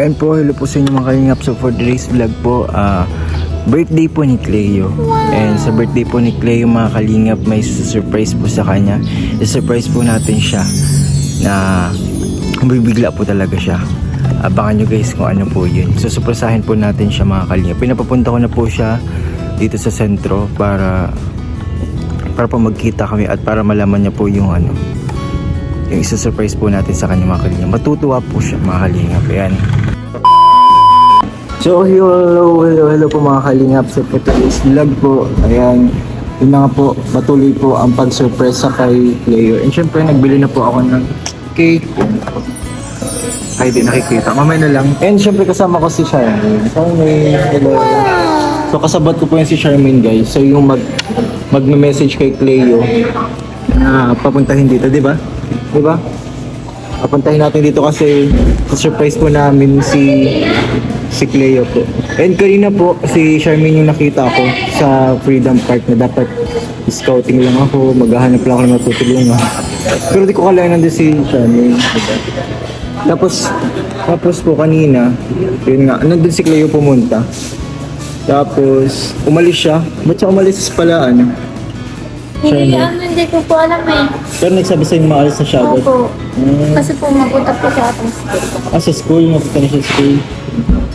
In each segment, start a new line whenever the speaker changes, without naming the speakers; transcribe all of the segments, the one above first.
Ayan po, hello po sa inyo mga kalingap. So for today's vlog po, ah, birthday po ni Cleo. And sa birthday po ni Cleo mga kalingap, may surprise po sa kanya. I-surprise po natin siya na bibigla po talaga siya. Abangan nyo guys kung ano po yun. So surprisahin po natin siya mga kalingap. Pinapapunta ko na po siya dito sa sentro para para po magkita kami at para malaman niya po yung ano yung isa-surprise po natin sa kanya mga kalingap. Matutuwa po siya mga kalingap. Ayan. So, hello, hello, hello po mga kalingap. So, for today's vlog po, ayan, yun na nga po, patuloy po ang pag-surprise sa kay Leo. And syempre, nagbili na po ako ng cake. Ay, di nakikita. Mamaya na lang. And syempre, kasama ko si Charmaine. Charmaine, hello. So, kasabot ko po yung si Charmaine, guys. So, yung mag, mag-message kay Cleo na papuntahin dito, di ba? Di ba? Papuntahin natin dito kasi surprise po namin si si Cleo po. And kanina po, si Charmaine yung nakita ko sa Freedom Park na dapat scouting lang ako, maghahanap lang ako ng matutulungan. Pero di ko kalayan nandun si Charmaine. Tapos, tapos po kanina, yun nga, nandun si Cleo pumunta. Tapos, umalis siya. Ba't siya umalis pala, ano?
Hindi, ano, hindi ko po alam eh.
Pero nagsabi sa'yo maalis na siya agad.
Opo.
Hmm.
Kasi po mapunta po sa atong school.
Ah, sa school, napunta na siya sa school.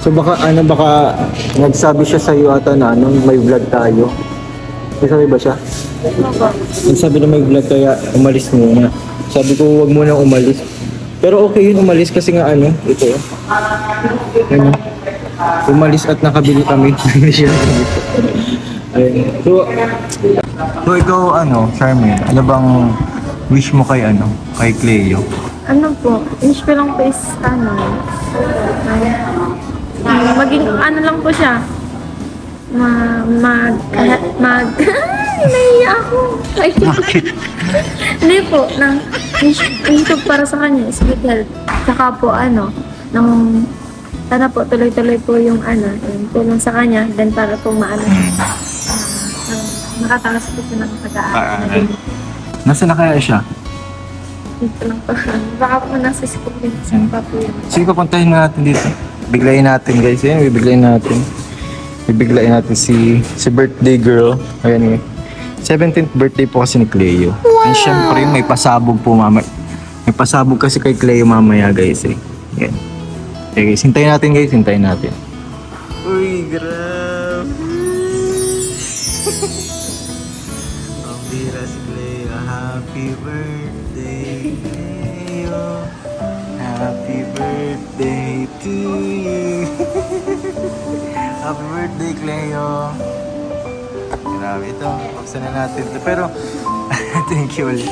So baka ano, baka nagsabi siya sa iyo ata na ano, may vlog tayo. Nagsabi ba siya?
Opo.
Nagsabi na may vlog kaya umalis muna. Sabi ko wag muna umalis. Pero okay yun umalis kasi nga ano, ito. Ano, umalis at nakabili kami. Hindi siya. Ayun. So, so ikaw ano, Charmaine, ano bang wish mo kay ano, kay Cleo?
Ano po, wish ko lang po is, ano, ay, maging, ano lang po siya, ma, mag, mag, ay, naiya ako. Ay, Hindi po, nang, wish, wish ko para sa kanya is good health. Saka po, ano, nang, sana po tuloy-tuloy po yung, ano, yung tulong sa kanya, then para po maano, makatakas po siya ng pag-aaral.
Pag-aaral. Nasaan na kaya siya?
Dito lang po. Baka po nasa school din. Saan pa po yun?
Sige, papuntahin na natin dito. Biglayin natin guys. Ayan, bibiglayin natin. Bibiglayin natin si si birthday girl. Ayan eh. 17th birthday po kasi ni Cleo. And syempre, may pasabog po mama. May pasabog kasi kay Cleo mamaya guys eh. Ayan. Okay guys, hintayin natin guys. Hintayin natin. Ito. Buksan na natin ito. Pero, thank you ulit.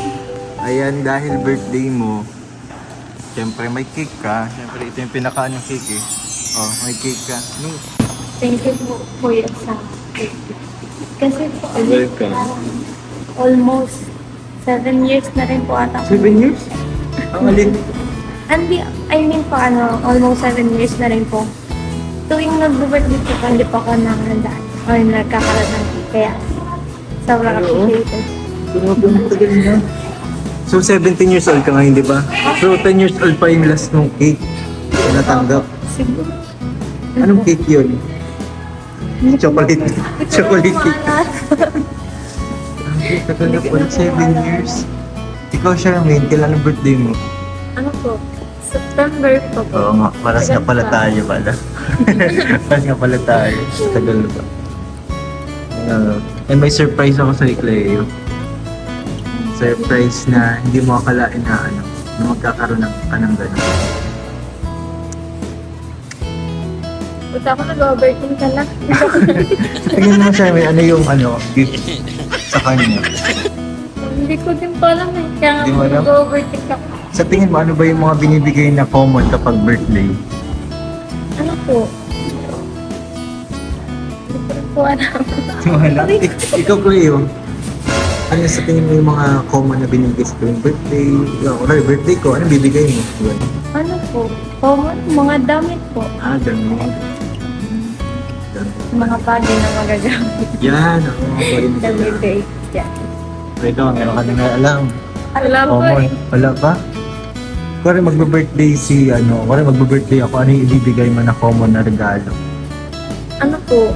Ayan, dahil birthday mo, Siyempre may cake ka. Siyempre ito yung pinakaano yung cake eh. Oh, may cake ka. Nung
Thank you po, Kuya, sa Kasi po, ano,
Welcome.
almost seven years na rin po ata.
Seven years? Ang alin?
Hindi, I mean po, ano, almost seven years na rin po. Tuwing nag-birthday po, hindi pa ako nakahandaan or nagkakaroon ng cake. Kaya, sobrang appreciated.
So 17 years old ka ngayon, di ba? So 10 years old pa yung last mong cake na natanggap.
Siguro.
Anong cake yun? Chocolate. Chocolate cake. Ang tagal na po, 7 years. Ikaw, Charmaine, kailan ang birthday mo?
ano po? September po po.
Oo nga, paras nga pala tayo pala. paras nga pala tayo. Tagal na ba? Uh, and may surprise ako sa Cleo. Surprise na hindi mo akalain na ano, na magkakaroon ng ka ng gano'n.
Punta ako nag-overthink ka na.
Tingnan mo siya, may ano yung ano, gift sa kanya.
Hindi ko din pa alam eh. Kaya nga
Hindi mo alam?
nag-overthink ako.
Sa tingin mo, ano ba yung mga binibigay na common kapag birthday?
Ano po? Ko alam.
Wala. Ik- ikaw, Cleo. Ano sa tingin mo yung mga common na binibigay sa tuwing birthday? Or birthday ko, ano bibigay mo?
Ano po? Common, mga damit po.
Ah. Ganun.
Mga bagay na magagamit.
Yan, ako mga bagay na ganun.
day. Yeah.
Ikaw, meron ka na alam.
Wala po
Common.
eh.
Wala pa? Kung magbe-birthday si ano, kung magbe-birthday ako, ano yung ibibigay mo na common na regalo?
Ano po?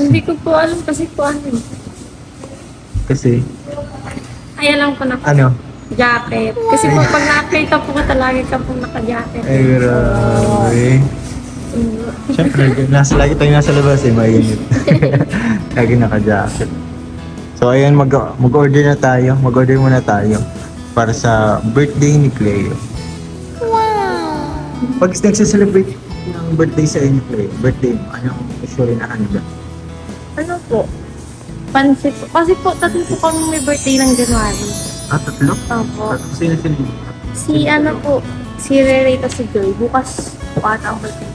Hindi ko po alam kasi po ano. eh.
Kasi,
Kaya lang po na
ano?
jacket. Kasi po pag nakakita po ko talaga ka po naka-jacket.
Ay, grabe.
Mm.
Siyempre, nasa, lagi tayo nasa labas eh, mainit. lagi naka-jacket. So, ayan, mag, mag-order na tayo. Mag-order muna tayo para sa birthday ni Cleo. Wow! Pag nagsiselebrate ng birthday sa inyo, Cleo, birthday mo, anong usually na handa?
Ano po? Pansit po. Kasi po, tatlo po kami may birthday ng January.
Ah, tatlo?
Opo.
Tatlo sino sino?
Si ano po, si Rere si Joy. Bukas po ata ang birthday.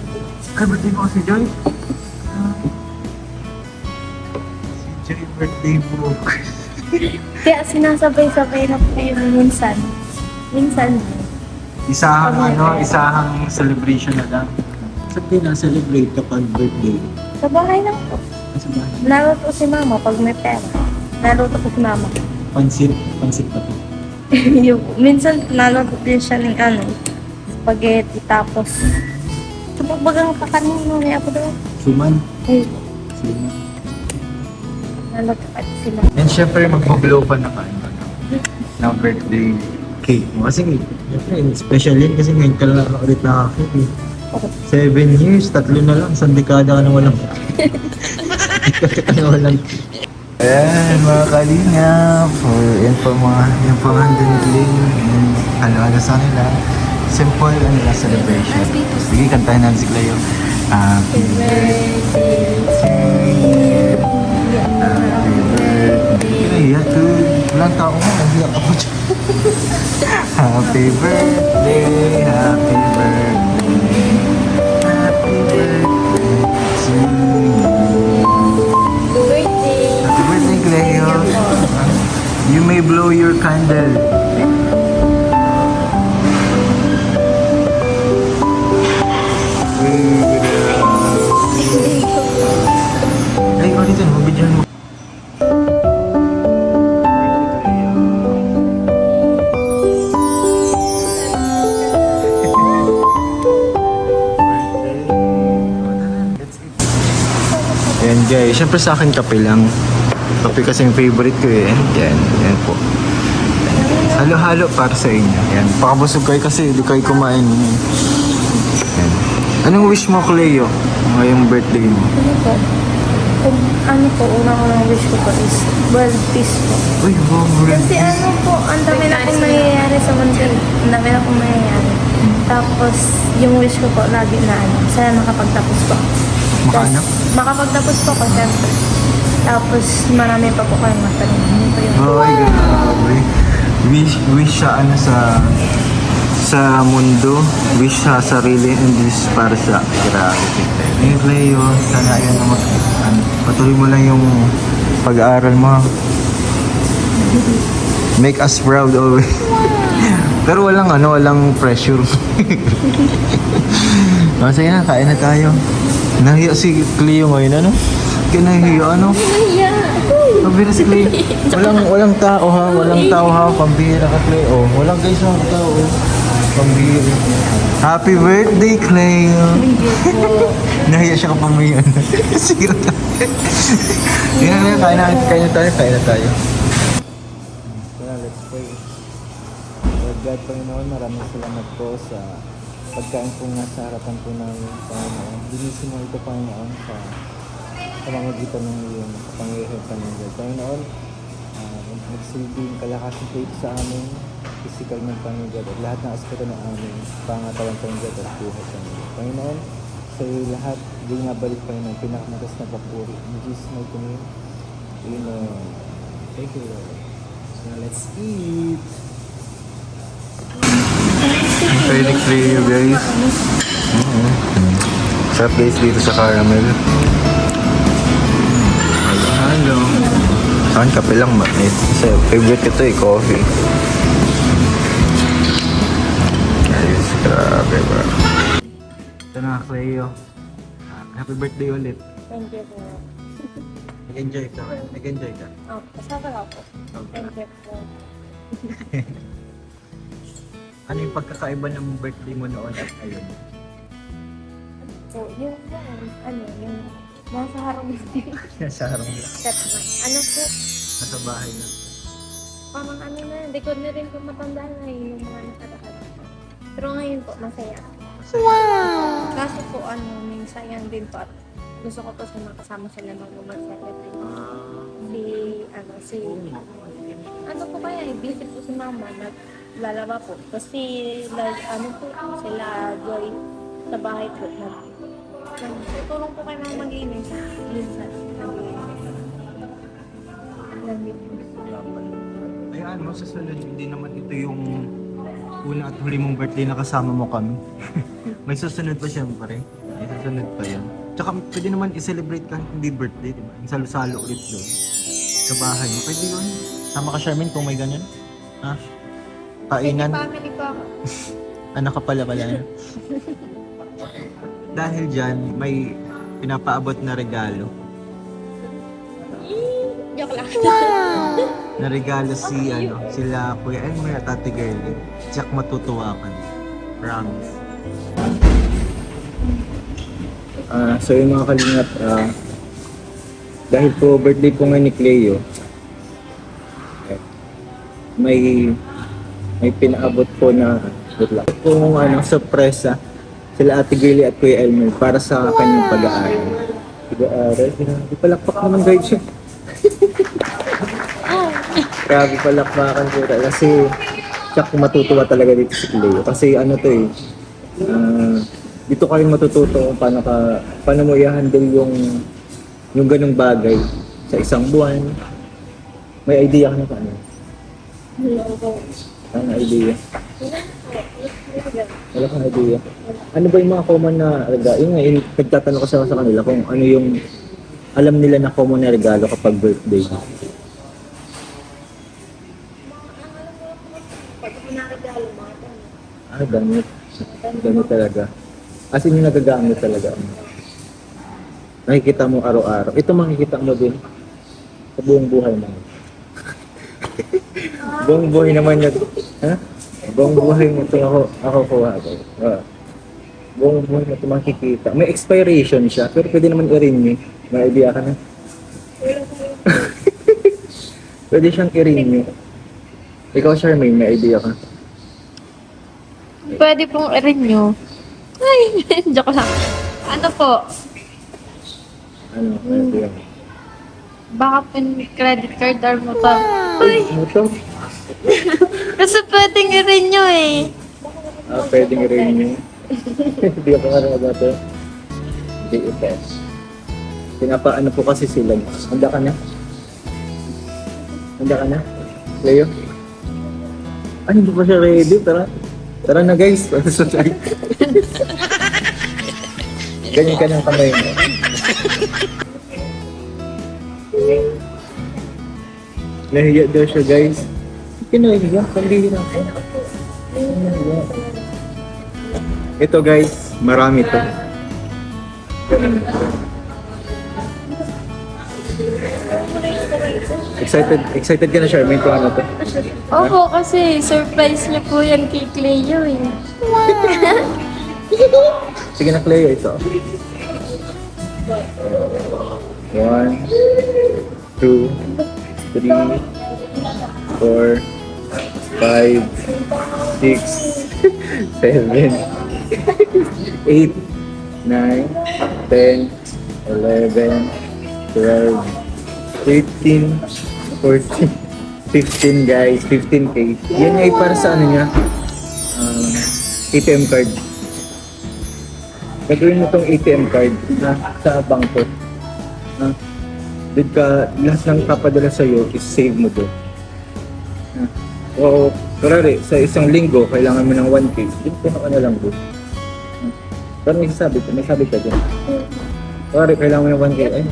Ay, birthday mo kasi Joy? Ah. Si Joy, birthday mo.
Kaya sinasabay-sabay na po yun minsan. Minsan.
Isahang ano, isahang celebration na lang. Saan kayo na-celebrate kapag birthday?
Sa bahay lang po.
Sa bahay?
Lalo po si mama pag may pera. Lalo po si mama.
Pansit, pansit pa to.
yung, minsan nalaro din siya ng ano, spaghetti tapos kapag bagang kakanino niya ako doon.
Suman.
Eh,
Suman.
nalaro pa sila.
And syempre, magpablow pa na ano, ng birthday cake mo. Kasi, syempre, special yun kasi ngayon ka lang ulit nakakit eh. Seven years, tatlo na lang, isang dekada ka na walang dekada ka na walang Ayan, mga kalingap. For, yan po mga, yan po ang dinig ano, ano sa nila. Simple, ano lang, celebration. Sige, kantahin natin si Cleo. Happy birthday to you. Happy birthday. Kaya, to, walang tao mo, nahiyak ako dyan. Happy birthday, happy birthday. Blow your candle. Ay, ko dito, mabidyan mo. Yan guys, syempre sa akin kape lang. Kape kasi yung favorite ko eh. Yan, yan po. Halo-halo para sa inyo. Yan, pakabusog kayo kasi hindi kayo kumain. Yan. Anong wish mo, Cleo? Ngayong birthday mo?
Ano po? Kung ano po, unang-unang wish ko po is world peace po.
Uy, wow,
Kasi ano po, ang dami na pong nangyayari sa mundo. eh. Ang dami na pong nangyayari. Tapos, yung wish ko po, lagi na ano, sana makapagtapos po.
Makaano?
Tas, makapagtapos po ko, syempre. Tapos, marami pa po kayong matanong. Ano po yun?
Ay, grabe. Wish, wish siya ano sa sa mundo, wish sa sarili and wish para sa grabe. Eh, Cleo, sana yan mag, ano, patuloy mo lang yung pag-aaral mo. Make us proud always. Pero walang ano, walang pressure. sige na, kain na tayo. Nahiya si Cleo ngayon, ano? Kaya nahiya, ano?
Naya!
Pambira si Cleo. Walang, walang tao ha, walang tao ha, pambira ka Cleo. Oh, walang guys mga tao. oh. Pambira. Happy birthday, Cleo. Nahiya siya kapag may ano. Sige na. Yan na, kain na, kain na tayo, kain na tayo. Tara, let's pray. Lord God, Panginoon, maraming salamat po sa pagkain po nga sa harapan po namin, Panginoon. Linisin mo ito, Panginoon, sa pamamagitan ng iyong kapangyarihan, Panginoon. Panginoon, uh, magsilbing kalakasan po ito sa amin, physical ng Panginoon, at lahat ng aspeto ng aming pangatawan, Panginoon, at buhay, Panginoon. Panginoon, sa iyo lahat, di nga balik, Panginoon, pinakamatas na papuri. In Jesus' name, Amen. Thank you, Lord. So let's eat. Pwede Cleo guys. Oo. Sarap guys dito sa caramel. Saan kape lang ba? Eh, Kasi favorite ko to eh, coffee. Guys, grabe ba? Ito na Cleo. Happy birthday ulit.
Thank you po.
Nag-enjoy ka. Nag-enjoy ka.
Oh, kasama ako. Enjoy po.
Ano yung pagkakaiba ng birthday mo noon at ngayon?
So, yung yan, ano, yung nasa harong
Sa harong lang.
na. Ano po,
Nasa bahay na.
parang ano na, hindi ko na rin po matandaan na yung mga nakatakas. Pero ngayon po, masaya. Wow! Kaso po, ano, may sayang din po at gusto ko po sa makasama sila nung mag-celebrate. Si, ano, si, ano po kaya, eh, busy po si mama, naglalaba po. Kasi, like, ano po, sila Joy sa bahay po, nag, tutulong po kayo mga mag-inis. Minsan. Nag-inis.
Ay ano, sa sunod, hindi naman ito yung una at huli mong birthday na kasama mo kami. May susunod pa siyempre. May susunod pa yan. Tsaka pwede naman i-celebrate ka hindi birthday, di ba? Yung salo-salo ulit doon. Sa bahay mo. Pwede yun. Sama ka, Charmaine, kung may ganyan. Ha? Kainan.
Family ko ako.
Anak ka pala pala. Dahil dyan, may pinapaabot na regalo.
Joke lang.
Na regalo si, ano, sila Kuya Elmer at Ate Girlie. Tsak matutuwa ka. Promise. Ah, so yung mga kalingap, ah, dahil po birthday po nga ni Cleo, eh, may may pinaabot po na wait lang. Kung ano, sorpresa sila Ate Girlie at Kuya Elmer para sa kanyang pag-aaral. Pag-aaral, grabe palakpak naman guys siya. Grabe palakpakan po talaga. Kasi tsak matutuwa talaga dito si Cleo. Kasi ano to eh, ah, dito ka rin matututo kung paano ka, paano mo i-handle yung yung ganung bagay sa isang buwan. May idea ka na paano? Ano idea? Wala kang idea. Ano ba yung mga common na regalo? Yung nga, yung nagtatanong ko sa, sa kanila kung ano yung alam nila na common na regalo kapag birthday. Ah, gamit. Gamit talaga. As in yung nagagamit talaga. Nakikita mo araw-araw. Ito makikita mo din sa buong buhay mo. buong buhay naman yun. Ha? Buong buhay mo ito ako, ako kuha ako. Ah. buong buhay mo ito makikita. May expiration siya, pero pwede naman i-renew. May idea ka na. pwede siyang i-renew. Ikaw, Charmaine, may idea ka.
Pwede pong i-renew. Ay, joke lang. Ano po,
Ano, may idea ka.
baka yung credit card or motor. Ay,
Ano to?
Kasi pwedeng i-renew eh.
Ah, pwedeng i-renew. Hindi ako nga ba ito? Hindi ito. Pinapaano po kasi sila. Handa ka na? Handa ka na? Leo? Ay, hindi pa siya ready. Tara. Tara na guys. Para sa live. Ganyan ka ng kamay mo. Nahiya daw siya guys. Kinahiya. Pambihira ko. Nahiya. Ito guys, marami to. Excited, excited ka na Charmaine kung ano to?
Opo, kasi surprise niyo po yan kay Cleo eh.
Sige na Cleo, ito. One, two, three, four, five, six, seven, eight, nine, ten, eleven, twelve, thirteen, fourteen, fifteen guys, 15k. Yan ay para sa ano niya, um, ATM card. Gagawin mo tong ATM card na sa bangko. Na, doon ka, lahat ng papadala sa'yo is save mo doon. Na, o, kurari, sa isang linggo, kailangan mo ng 1K, doon ka na lang doon. Pero may sabi ka, may sabi ka doon. Kurari, kailangan mo ng 1K, ay.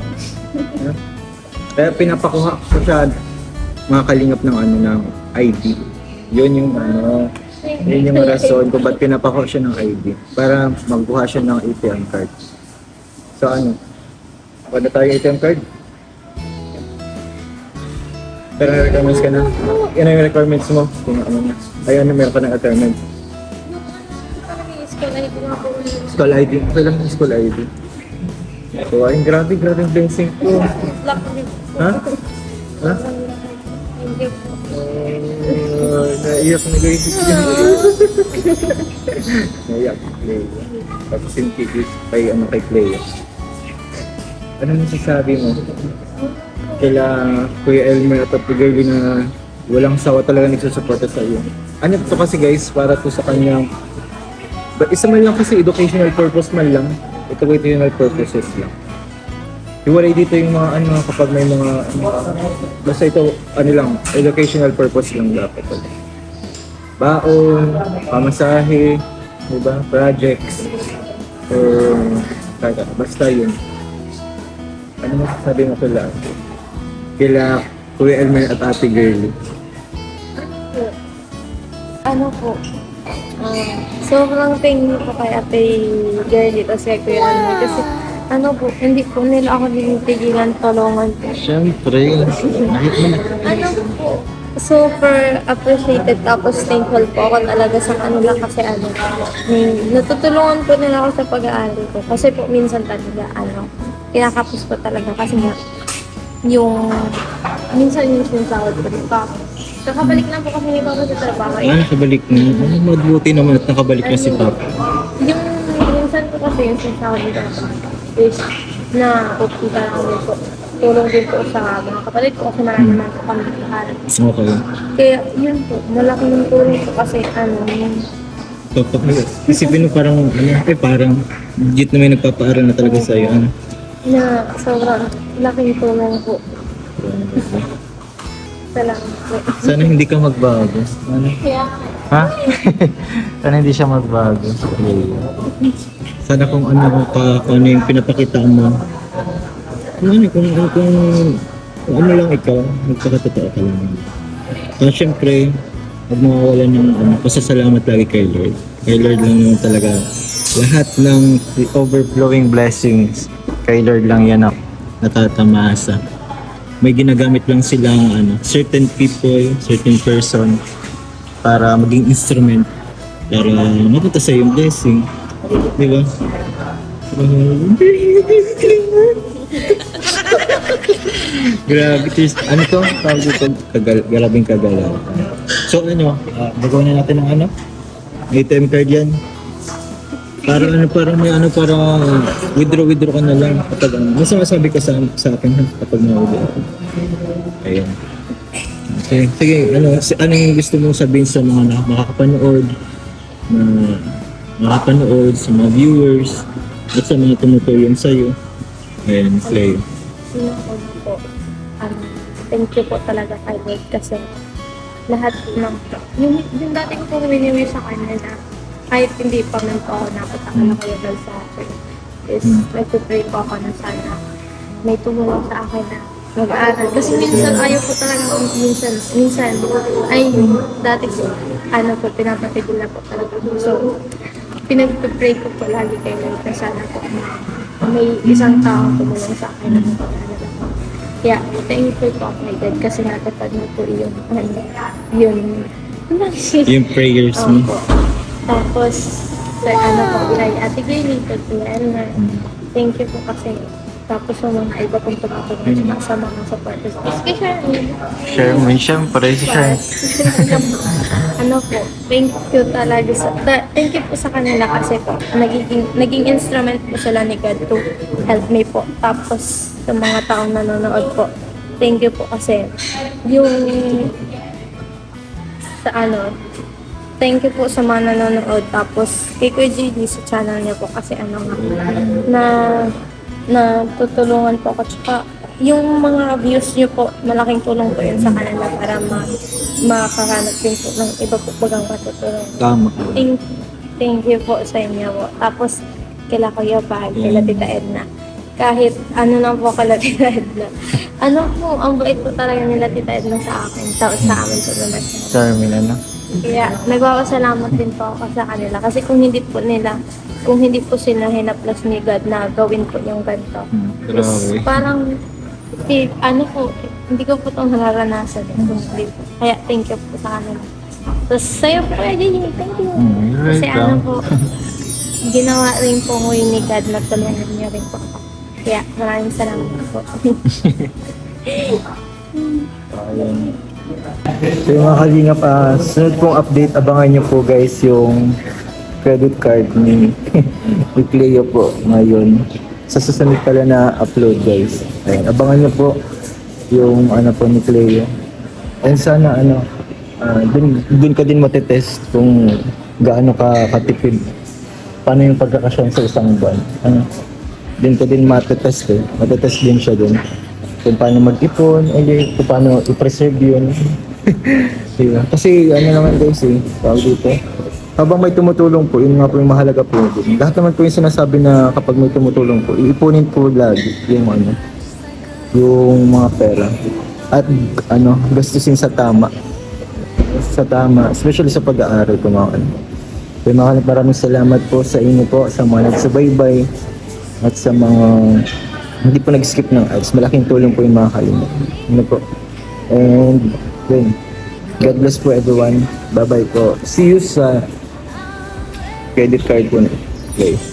Na, kaya pinapakuha ko siya mga kalingap ng ano ng ID. Yun yung ano, yun yung rason kung ba't pinapakuha siya ng ID. Para magbuha siya ng ATM card. So ano, wala tayo ATM card? Pero requirements ka na? Yan ang requirements mo. Kung ano na. Ay, ano, meron ka ng requirements.
School ID.
Okay lang school ID. So, ay, grabe, grabe yung blessing ko. Ha? Ha? Oh, naiyak na guys. naiyak. Clea. Tapos yung tickets kay, ano, kay Clea. Ano masasabi mo? Kila Kuya Elmer at Ate Girlie na walang sawa talaga nagsusuporta sa iyo. Ano to kasi guys, para to sa kanyang But isa man lang kasi educational purpose man lang. Educational purposes lang. Iwalay dito yung mga ano kapag may mga ano, basta ito ano lang educational purpose lang dapat. Baon, pamasahe, di ba? Projects or kaya basta yun. Ano masasabi mo kila? Kila Kuya Elmer at Ate Girlie.
Ano po? Ah, sobrang thank you po kay Ate Girlie tapos kay Kuya Alma kasi ano po, hindi po nila ako tinitigilan tulungan po.
Siyempre.
Ano po, super appreciated tapos thankful po ako talaga sa kanila kasi ano, may, natutulungan po nila ako sa pag-aaral ko kasi po minsan talaga ano, kinakapos ko talaga kasi nga yung minsan yung sinasahod ko rin pa. Kakabalik lang po kasi ni Papa sa trabaho. Eh,
Ah, nakabalik na. Ano, mabuti naman at nakabalik na si Papa.
yung minsan po kasi yung sinasahod ni Papa is na pupunta lang din po. Tulong din po sa mga kapatid ko kasi marami naman po kami nakaharap.
Okay.
Kaya yun po, malaking tulong po kasi ano, yung
Papa, isipin mo parang, ano, eh parang legit na may nagpapaaral na talaga sa'yo. Ano?
na sobrang laking tulong po. Salamat po.
Sana hindi ka magbago. Ano?
Kaya,
Ha? Sana hindi siya magbago. Sana kung ano ka, kung ano yung pinapakita mo. Kung ano, kung, kung, kung, kung ano lang ikaw, magpakatotoo ka lang. So, syempre, huwag mawawala ng ano, pasasalamat lagi kay Lord. Kay Lord lang naman talaga. Lahat ng overflowing blessings, kay Lord lang yan ang natatamasa. May ginagamit lang silang ano, certain people, certain person para maging instrument para mapunta sa yung blessing. Di ba? Grabe, tis, ano to? Tawag dito, kagal, galabing kagalaw. So ano, uh, gagawin na natin ng ano? ATM card yan. Para ano, parang may ano, parang withdraw, withdraw ka na lang kapag ano. May masabi ka sa, sa akin ha, kapag na-withdraw. Ayun. Okay, sige, ano, si, ano yung gusto mong sabihin sa mga na, makakapanood, na makakapanood, sa mga viewers, at sa mga tumutulong sa'yo. Ayun, Clay.
ko po, um, thank you po talaga kay Lord kasi lahat ng, yung, yung dati ko pong winiwi sa kanya na kahit hindi pa man po ako napunta ka na kayo dahil sa akin, is nagpipray po ako na sana may tumulong sa akin na mag-aaral. Kasi minsan ayaw ko talaga, minsan, minsan, ay, dati ko, ano po, pinapatigil na po talaga. So, pinagpipray ko po lagi kay Lord na sana po may isang tao tumulong sa akin na mag-aaral ako. Kaya, thankful po ako kay God kasi natapad na po yung, ano, yun,
Yung prayers mo.
Opo. Tapos, sa ano po, kay Ate Gaylee, kay Kuya Elmer, thank you po kasi tapos sa mga iba pong tumutulong mm. sa mga supporters. Kay Charlene,
Sherman, syempre, si Sherman.
ano po, thank you talaga sa, ta- thank you po sa kanila kasi po, nagiging, naging instrument po sila ni God to help me po. Tapos, sa mga taong nanonood po, thank you po kasi yung sa ano, thank you po sa mga nanonood. Tapos, kay Kuya JD sa channel niya po kasi ano nga, na na tutulungan po ako. Tsaka, yung mga views niyo po, malaking tulong po yun sa kanila para ma makahanap din po ng iba po bagang katutulong.
Tama.
Thank, thank you po sa inyo po. Tapos, kila Kuya Bahal, kila Tita Edna. Kahit ano na po kala Tita Edna. Ano po, ang bait po talaga nila Tita Edna sa akin. Tapos sa amin po naman.
Charmin, ano?
Kaya nagpapasalamat din po ako sa kanila. Kasi kung hindi po nila, kung hindi po sila hinaplas ni God na gawin po yung ganito.
Hmm,
is
grabe.
parang Eh, ano po, hindi ko po itong nararanasan. eh. Kaya thank you po sa kanila. Tapos sa'yo po, JJ, thank you.
Mm, you're
Kasi ano po, ginawa rin po ko ni God na tulungan niyo rin po ako. Kaya maraming salamat po.
Ayun. So yung mga kalingap, ah, sunod pong update, abangan nyo po guys yung credit card ni, ni Cleo po ngayon. Sa susunod pala na upload guys. Ayun, abangan nyo po yung ano po ni Cleo. And sana ano, ah, dun, dun ka din matetest kung gaano ka katipid. Paano yung pagkakasyon sa isang buwan. Ano, din ka din matetest eh. Matetest din siya dun. Kung paano mag-ipon, okay, kung paano i-preserve yun. diba? Kasi ano naman guys eh, tawag dito. Habang may tumutulong po, yun nga po yung mahalaga po dun. Lahat naman po yung sinasabi na kapag may tumutulong po, iipunin po lagi yung ano, yung mga pera. At ano, gastusin sa tama. Sa tama, especially sa pag-aaral ko mga ano. Kaya maraming salamat po sa inyo po, sa mga nagsubaybay, at sa mga hindi po nag-skip ng ads. Malaking tulong po yung mga kalingap. Ano po. And, yun. God bless po everyone. Bye-bye po. See you sa credit card po. Okay.